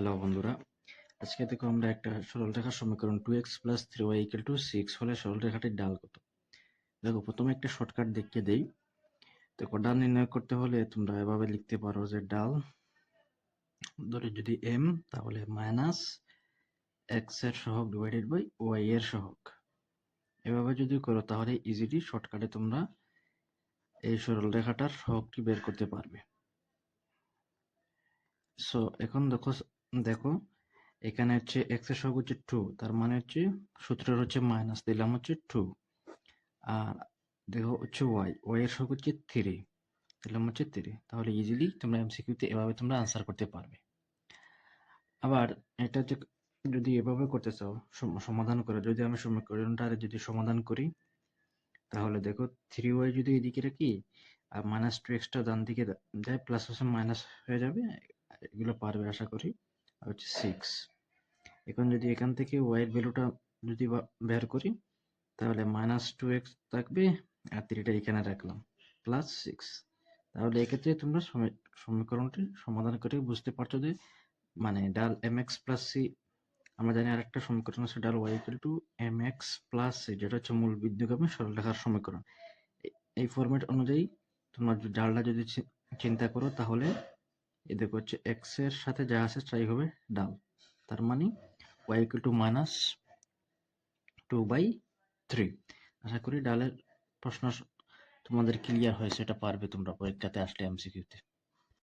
Hello বন্ধুরা, আজকে দেখো আমরা একটা সরল রেখার সমীকরণ two X plus three Y equal to six হলে সরল রেখাটির ডাল কত? দেখো, প্রথমে একটা শর্টকাট দেখিয়ে দেই। দেখো, ডাল নির্ণয় করতে হলে তোমরা এভাবে লিখতে পারো যে ডাল, ধরে যদি এম তাহলে মাইনাস এক্সের সহগ ডিভাইডেড বাই ওয়াই এর সহগ। এভাবে যদি করো, তাহলে ইজিলি শর্টকাটে তোমরা এই সরল রেখাটার সহগটি বের করতে পারবে। সো এখন দেখো দেখো, এখানে হচ্ছে এক্সের সহগ হচ্ছে টু তার মানে হচ্ছে সূত্রের হচ্ছে মাইনাস দিলাম হচ্ছে টু আর দেখো হচ্ছে ওয়াই ওয়াই এর সহগ হচ্ছে থ্রি দিলাম হচ্ছে থ্রি তাহলে ইজিলি তোমরা এমসিকিউতে এভাবে তোমরা আনসার করতে পারবে। আবার এটা হচ্ছে যদি এভাবে করতে চাও সমাধান করে, যদি আমি সমীকরণটা যদি সমাধান করি, তাহলে দেখো থ্রি ওয়াই যদি এদিকে রাখি, আর মাইনাস টু এক্সটা ডান দিকে যায় প্লাস হচ্ছে মাইনাস হয়ে যাবে, এগুলো পারবে আশা করি। আর হচ্ছে সিক্স এখন যদি এখান থেকে ওয়াই এর ভ্যালুটা যদি বের করি, তাহলে মাইনাস টু এক্স থাকবে, আর থ্রিটা এখানে রাখলাম প্লাস সিক্স তাহলে এক্ষেত্রে তোমরা সমীকরণটি সমাধান করে বুঝতে পারছ যে মানে ডাল এম এক্স প্লাস সি আমরা জানি আরেকটা সমীকরণ আছে, ডাল Y equal to M X plus C যেটা হচ্ছে মূল বিদ্যুগামী সরলরেখার সমীকরণ। এই ফরম্যাট অনুযায়ী তোমরা ডালটা যদি চিন্তা করো, তাহলে এ দেখো হচ্ছে এক্সের সাথে যা আছে তাই হবে ডাল। তার মানে Y equal to minus two by three আশা করি ডালের প্রশ্ন তোমাদের ক্লিয়ার হয়েছে, এটা পারবে তোমরা পরীক্ষাতে আসলে এমসিকিউতে